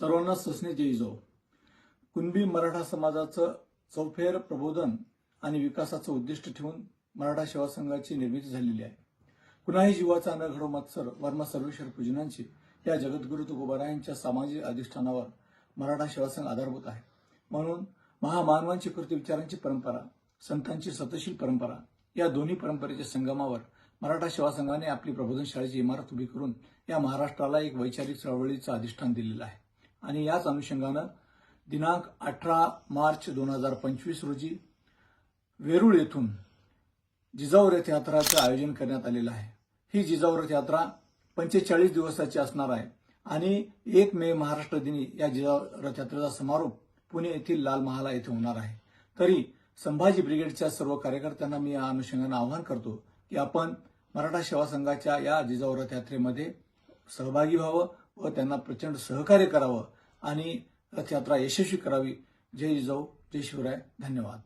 सर्वांना ससने जय कुणबी मराठा समाजाचं चौफेर प्रबोधन आणि विकासाचं उद्दिष्ट ठेवून मराठा सेवा संघाची निर्मिती झालेली आहे. कुणाही जीवाचा न घडो मत्सर वर्मा सर्वेश्वर पूजनांची या जगद्गुरु तुकोबारायांच्या सामाजिक अधिष्ठानावर मराठा सेवा संघ आधारभूत आहे. म्हणून महामानवांची कृती विचारांची परंपरा संतांची सतशील परंपरा या दोन्ही परंपरेच्या संगमावर मराठा सेवा संघाने आपली प्रबोधन शाळेची इमारत उभी करून या महाराष्ट्राला एक वैचारिक चळवळीचं अधिष्ठान दिलेलं आहे. आणि याच अनुषंगानं दिनांक अठरा मार्च दोन हजार पंचवीस रोजी वेरूळ येथून जिजाऊ रथयात्राचं आयोजन करण्यात आलेलं आहे. ही जिजाऊ रथ यात्रा पंचेचाळीस दिवसाची असणार आहे आणि एक मे महाराष्ट्र दिनी या जिजाऊ रथयात्रेचा समारोप पुणे येथील लाल महाला येथे होणार आहे. तरी संभाजी ब्रिगेडच्या सर्व कार्यकर्त्यांना मी या अनुषंगानं आवाहन करतो की आपण मराठा सेवा संघाच्या या जिजाऊ रथ यात्रेमध्ये सहभागी व्हावं व त्यांना प्रचंड सहकार्य करावं आणि रथयात्रा यशस्वी करावी. जय जिजाऊ जय शिवराय. धन्यवाद.